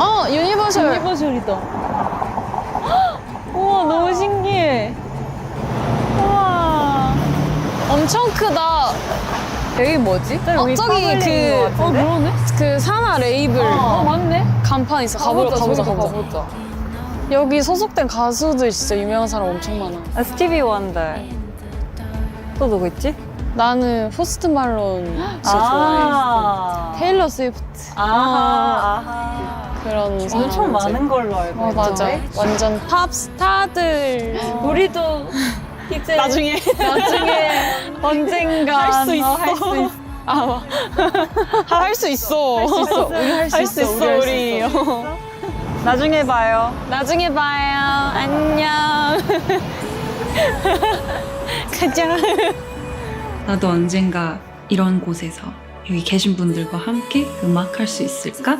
어, 유니버셜. 유니버셜이다. 우와, 너무 신기해. 우와. 엄청 크다. 여기 뭐지? 어, 저기 그, 어, 그러네? 그 산하 레이블 어, 맞네. 간판 있어. 가보자, 가보자, 저기도 가보자. 여기 소속된 가수들 진짜 유명한 사람 엄청 많아. 아, 스티비 원더. 또 누구 있지? 나는 포스트 말론 진짜 좋아해. 테일러 스위프트. 아하. 아하. 그런 엄청 사람들. 많은 걸로 알고 어, 맞아. 있는데. 완전 팝 스타들. 우리도 이제 나중에. 나중에 언젠가 할 수 있어. 할수 있어. 아, 할 수 있어. 할 수 있어. 우리 할 수 있어. 우리 할수. 있어. 나중에 봐요. 나중에 봐요. 안녕. 가자. 나도 언젠가 이런 곳에서 여기 계신 분들과 함께 음악할 수 있을까?